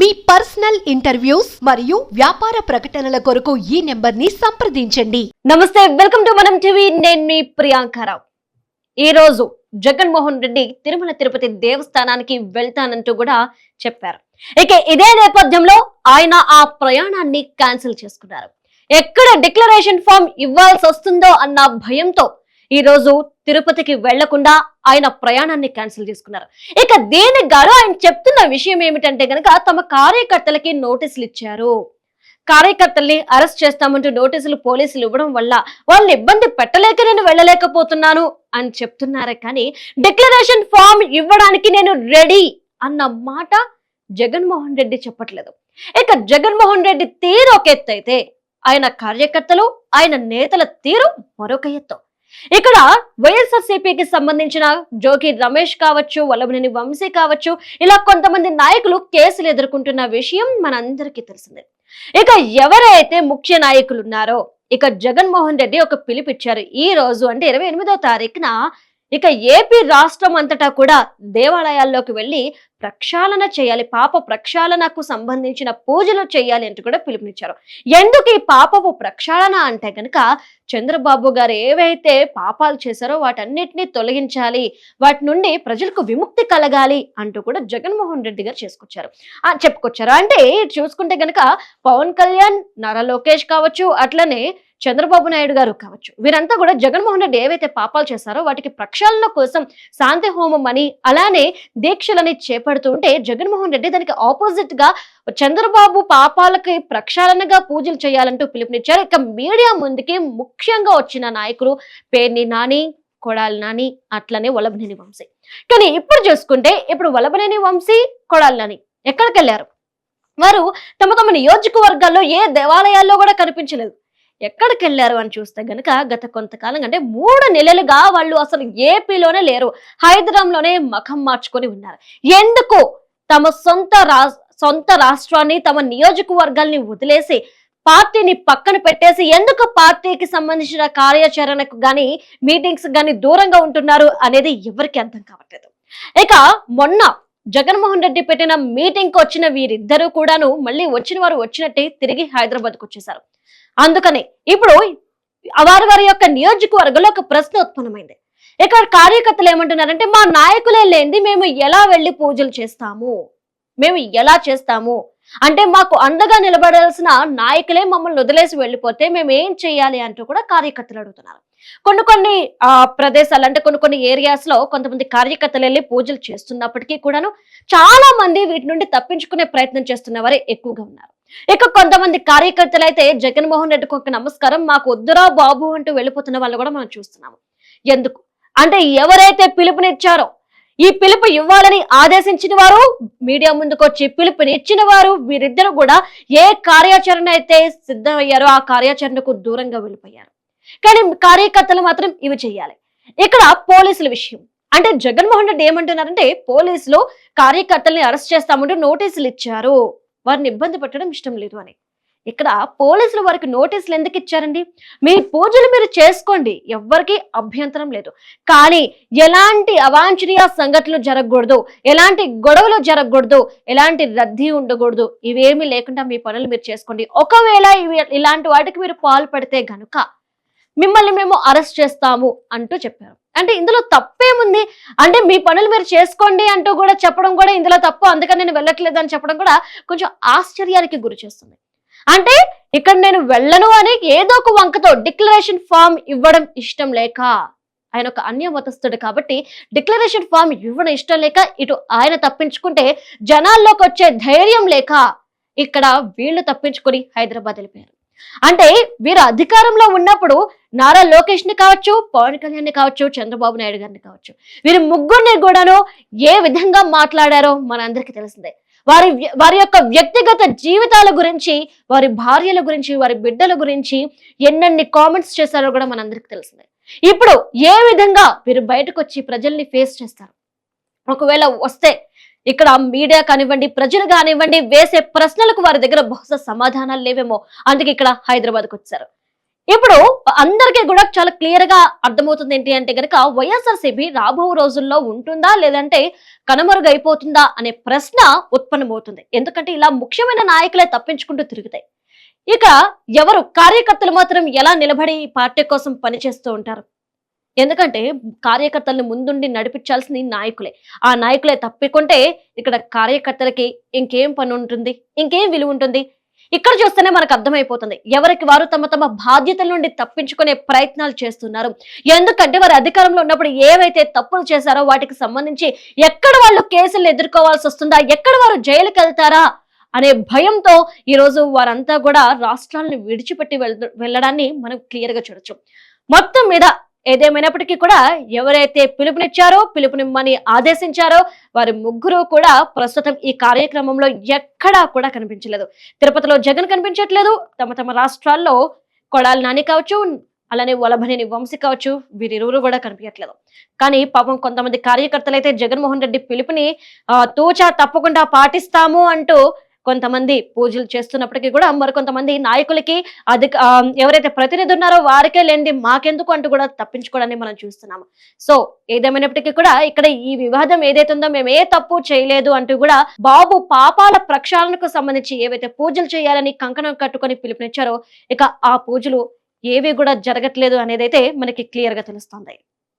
మీ personal interviews మరియు వ్యాపార ప్రకటనల కొరకు ఈ నెంబర్ని సంప్రదించండి. నమస్తే వెల్కమ్ టు మనం టీవీ. నేను మీ ప్రియాంకారావు ఈ రోజు జగన్మోహన్ రెడ్డి తిరుమల తిరుపతి దేవస్థానానికి వెళ్తానంటూ కూడా చెప్పారు. ఇక ఇదే నేపథ్యంలో ఆయన ఆ ప్రయాణాన్ని క్యాన్సిల్ చేసుకున్నారు. ఎక్కడ డిక్లరేషన్ ఫామ్ ఇవ్వాల్సి వస్తుందో అన్న భయంతో ఈ రోజు తిరుపతికి వెళ్ళకుండా ఆయన ప్రయాణాన్ని క్యాన్సిల్ చేసుకున్నారు. ఇక దేని గారు ఆయన చెప్తున్న విషయం ఏమిటంటే గనక తమ కార్యకర్తలకి నోటీసులు ఇచ్చారు. కార్యకర్తల్ని అరెస్ట్ చేస్తామంటూ నోటీసులు పోలీసులు ఇవ్వడం వల్ల వాళ్ళని ఇబ్బంది పెట్టలేక నేను వెళ్ళలేకపోతున్నాను అని చెప్తున్నారే కానీ డిక్లరేషన్ ఫామ్ ఇవ్వడానికి నేను రెడీ అన్న మాట జగన్మోహన్ రెడ్డి చెప్పట్లేదు. ఇక జగన్మోహన్ రెడ్డి తీరు ఒక ఎత్తు అయితే ఆయన కార్యకర్తలు ఆయన నేతల తీరు మరొక ఎత్తు. ఇక్కడ వైఎస్ఆర్సీపీకి సంబంధించిన జోగి రమేష్ కావచ్చు వల్లభనేని వంశీ కావచ్చు ఇలా కొంతమంది నాయకులు కేసులు ఎదుర్కొంటున్న విషయం మనందరికీ తెలిసిందే. ఇక ఎవరైతే ముఖ్య నాయకులు ఉన్నారో ఇక జగన్మోహన్ రెడ్డి ఒక పిలుపిచ్చారు ఈ రోజు అంటే ఇరవై ఎనిమిదో తారీఖున ఇక ఏపీ రాష్ట్రం అంతటా కూడా దేవాలయాల్లోకి వెళ్ళి ప్రక్షాళన చేయాలి. పాప ప్రక్షాళనకు సంబంధించిన పూజలు చేయాలి అంటూ కూడా పిలుపునిచ్చారు. ఎందుకు ఈ పాపపు ప్రక్షాళన అంటే కనుక చంద్రబాబు గారు ఏవైతే పాపాలు చేశారో వాటన్నిటిని తొలగించాలి. వాటి నుండి ప్రజలకు విముక్తి కలగాలి అంటూ కూడా జగన్మోహన్ రెడ్డి గారు చేసుకొచ్చారు. ఆ, చెప్పుకొచ్చారు? అంటే చూసుకుంటే కనుక పవన్ కళ్యాణ్ నారా లోకేష్ కావచ్చు అట్లనే చంద్రబాబు నాయుడు గారు కావచ్చు. వీరంతా కూడా జగన్మోహన్ రెడ్డి ఏవైతే పాపాలు చేశారో వాటికి ప్రక్షాళన కోసం శాంతి హోమం అని అలానే దీక్షలని చేపడుతూ ఉంటే జగన్మోహన్ రెడ్డి దానికి ఆపోజిట్గా చంద్రబాబు పాపాలకి ప్రక్షాళనగా పూజలు చేయాలంటూ పిలుపునిచ్చారు. ఇక మీడియా ముందుకి ముఖ్యంగా వచ్చిన నాయకులు పేర్ని నాని కొడాలి నాని అట్లనే వలభనేని వంశీ. కానీ ఇప్పుడు చూసుకుంటే ఇప్పుడు వలభనేని వంశీ కొడాలి నాని ఎక్కడికి వెళ్ళారు వారు తమ తమ నియోజకవర్గాల్లో ఏ దేవాలయాల్లో కూడా కనిపించలేదు. ఎక్కడికి వెళ్ళారు అని చూస్తే గనుక గత కొంతకాలం అంటే మూడు నెలలుగా వాళ్ళు అసలు ఏపీలోనే లేరు హైదరాబాద్లోనే మఖం మార్చుకొని ఉన్నారు. ఎందుకు? తమ సొంత రా సొంత రాష్ట్రాన్ని తమ నియోజకవర్గాల్ని వదిలేసి పార్టీని పక్కన పెట్టేసి ఎందుకు పార్టీకి సంబంధించిన కార్యాచరణకు గాని మీటింగ్స్ గాని దూరంగా ఉంటున్నారు అనేది ఎవరికి అర్థం కావట్లేదు. ఇక మొన్న జగన్మోహన్ రెడ్డి పెట్టిన మీటింగ్ వచ్చిన వీరిద్దరూ కూడాను మళ్ళీ వచ్చిన వారు వచ్చినట్టే తిరిగి హైదరాబాద్కు వచ్చేసారు. అందుకని ఇప్పుడు వారి వారి యొక్క నియోజకవర్గంలో ఒక ప్రశ్న ఉత్పన్నమైంది. ఇక్కడ కార్యకర్తలు ఏమంటున్నారంటే మా నాయకులే లేనిది మేము ఎలా వెళ్ళి పూజలు చేస్తాము? మేము ఎలా చేస్తాము? అంటే మాకు అండగా నిలబడాల్సిన నాయకులే మమ్మల్ని వదిలేసి వెళ్ళిపోతే మేము ఏం చేయాలి? అంటూ కూడా కార్యకర్తలు అడుగుతున్నారు. కొన్ని కొన్ని ఆ ప్రదేశాలు అంటే కొన్ని కొన్ని ఏరియాస్లో కొంతమంది కార్యకర్తలు వెళ్ళి పూజలు చేస్తున్నప్పటికీ కూడాను చాలా మంది వీటి నుండి తప్పించుకునే ప్రయత్నం చేస్తున్న వారే ఎక్కువగా ఉన్నారు. ఇక కొంతమంది కార్యకర్తలు అయితే జగన్మోహన్ రెడ్డికి ఒక నమస్కారం మాకు వద్దురా బాబు అంటూ వెళ్ళిపోతున్న వాళ్ళు కూడా మనం చూస్తున్నాము. ఎందుకు? అంటే ఎవరైతే పిలుపునిచ్చారో ఈ పిలుపు ఇవ్వాలని ఆదేశించిన వారు మీడియా ముందుకు వచ్చి పిలుపునిచ్చిన వారు వీరిద్దరు కూడా ఏ కార్యాచరణ అయితే సిద్ధమయ్యారో ఆ కార్యాచరణకు దూరంగా వెళ్ళిపోయారు. కానీ కార్యకర్తలు మాత్రం ఇవి చేయాలి. ఇక్కడ పోలీసుల విషయం. అంటే జగన్మోహన్ రెడ్డి ఏమంటున్నారంటే పోలీసులు కార్యకర్తల్ని అరెస్ట్ చేస్తామంటూ నోటీసులు ఇచ్చారు. వారిని ఇబ్బంది పెట్టడం ఇష్టం లేదు అని. ఇక్కడ పోలీసులు వారికి నోటీసులు ఎందుకు ఇచ్చారండి? మీ పూజలు మీరు చేసుకోండి. ఎవ్వరికీ అభ్యంతరం లేదు. కానీ ఎలాంటి అవాంఛనీయ సంఘటనలు జరగకూడదు. ఎలాంటి గొడవలు జరగకూడదు. ఎలాంటి రద్దీ ఉండకూడదు. ఇవేమీ లేకుండా మీ పనులు మీరు చేసుకోండి. ఒకవేళ ఇవి ఇలాంటి వాటికి మీరు పాల్పడితే గనుక మిమ్మల్ని మేము అరెస్ట్ చేస్తాము అంటూ చెప్పారు. అంటే ఇందులో తప్పేముంది? అంటే మీ పనులు మీరు చేసుకోండి అంటూ కూడా చెప్పడం కూడా ఇందులో తప్పు. అందుకని నేను వెళ్ళట్లేదు అని చెప్పడం కూడా కొంచెం ఆశ్చర్యానికి గురి చేస్తుంది. అంటే ఇక్కడ నేను వెళ్ళను అని ఏదో ఒక వంకతో డిక్లరేషన్ ఫామ్ ఇవ్వడం ఇష్టం లేక ఆయన ఒక అన్య మతస్థుడు కాబట్టి డిక్లరేషన్ ఫామ్ ఇవ్వడం ఇష్టం లేక ఇటు ఆయన తప్పించుకుంటే జనాల్లోకి వచ్చే ధైర్యం లేక ఇక్కడ వీళ్ళు తప్పించుకొని హైదరాబాద్ వెళ్ళిపోయారు. అంటే వీరు అధికారంలో ఉన్నప్పుడు నారా లోకేష్ని కావచ్చు పవన్ కళ్యాణ్ని కావచ్చు చంద్రబాబు నాయుడు గారిని కావచ్చు. వీరి ముగ్గురిని కూడాను ఏ విధంగా మాట్లాడారో మనందరికీ తెలిసిందే. వారి వారి యొక్క వ్యక్తిగత జీవితాల గురించి వారి భార్యల గురించి వారి బిడ్డల గురించి ఎన్నెన్ని కామెంట్స్ చేశారో కూడా మనందరికీ తెలిసిందే. ఇప్పుడు ఏ విధంగా వీరు బయటకు వచ్చి ప్రజల్ని ఫేస్ చేస్తారు? ఒకవేళ వస్తే ఇక్కడ మీడియా కానివ్వండి ప్రజలు కానివ్వండి వేసే ప్రశ్నలకు వారి దగ్గర బహుశా సమాధానాలు లేవేమో అందుకే ఇక్కడ హైదరాబాద్కి వచ్చారు. ఇప్పుడు అందరికీ కూడా చాలా క్లియర్గా అర్థమవుతుంది ఏంటి అంటే కనుక వైఎస్ఆర్సీపీ రాబో రోజుల్లో ఉంటుందా లేదంటే కనుమరుగైపోతుందా అనే ప్రశ్న ఉత్పన్నమవుతుంది. ఎందుకంటే ఇలా ముఖ్యమైన నాయకులే తప్పించుకుంటూ తిరుగుతాయి. ఇక ఎవరు కార్యకర్తలు మాత్రం ఎలా నిలబడి పార్టీ కోసం పనిచేస్తూ ఉంటారు? ఎందుకంటే కార్యకర్తలను ముందుండి నడిపించాల్సింది నాయకులే. ఆ నాయకులే తప్పికుంటే ఇక్కడ కార్యకర్తలకి ఇంకేం పని ఉంటుంది? ఇంకేం విలువ ఉంటుంది? ఇక్కడ చూస్తేనే మనకు అర్థమైపోతుంది. ఎవరికి వారు తమ తమ బాధ్యతల నుండి తప్పించుకునే ప్రయత్నాలు చేస్తున్నారు. ఎందుకంటే వారు అధికారంలో ఉన్నప్పుడు ఏవైతే తప్పులు చేశారో వాటికి సంబంధించి ఎక్కడ వాళ్ళు కేసులు ఎదుర్కోవాల్సి వస్తుందా ఎక్కడ వారు జైలుకి వెళ్తారా అనే భయంతో ఈ రోజు వారంతా కూడా రాష్ట్రాలను విడిచిపెట్టి వెళ్ వెళ్ళడాన్ని మనం క్లియర్గా చూడొచ్చు. మొత్తం మీద ఏదేమైనప్పటికీ కూడా ఎవరైతే పిలుపునిచ్చారో పిలుపునిమ్మని ఆదేశించారో వారి ముగ్గురు కూడా ప్రస్తుతం ఈ కార్యక్రమంలో ఎక్కడా కూడా కనిపించలేదు. తిరుపతిలో జగన్ కనిపించట్లేదు. తమ తమ రాష్ట్రాల్లో కొడాలి నాని కావచ్చు అలానే వలభనేని వంశీ కావచ్చు వీరిరువురు కూడా కనిపించట్లేదు. కానీ పాపం కొంతమంది కార్యకర్తలు అయితే జగన్మోహన్ రెడ్డి పిలుపుని ఆ, తూచా తప్పకుండా పాటిస్తాము అంటూ కొంతమంది పూజలు చేస్తున్నప్పటికీ కూడా మరికొంతమంది నాయకులకి అధిక ఎవరైతే ప్రతినిధి ఉన్నారో వారికే లేండి మాకెందుకు అంటూ కూడా తప్పించుకోవడాన్ని మనం చూస్తున్నాము. సో ఏదేమైనప్పటికీ కూడా ఇక్కడ ఈ వివాదం ఏదైతే ఉందో మేము ఏ తప్పు చేయలేదు అంటూ కూడా బాబు పాపాల ప్రక్షాళనకు సంబంధించి ఏవైతే పూజలు చేయాలని కంకణం కట్టుకొని పిలుపునిచ్చారో ఇక ఆ పూజలు ఏవి కూడా జరగట్లేదు అనేది అయితే మనకి క్లియర్గా తెలుస్తుంది.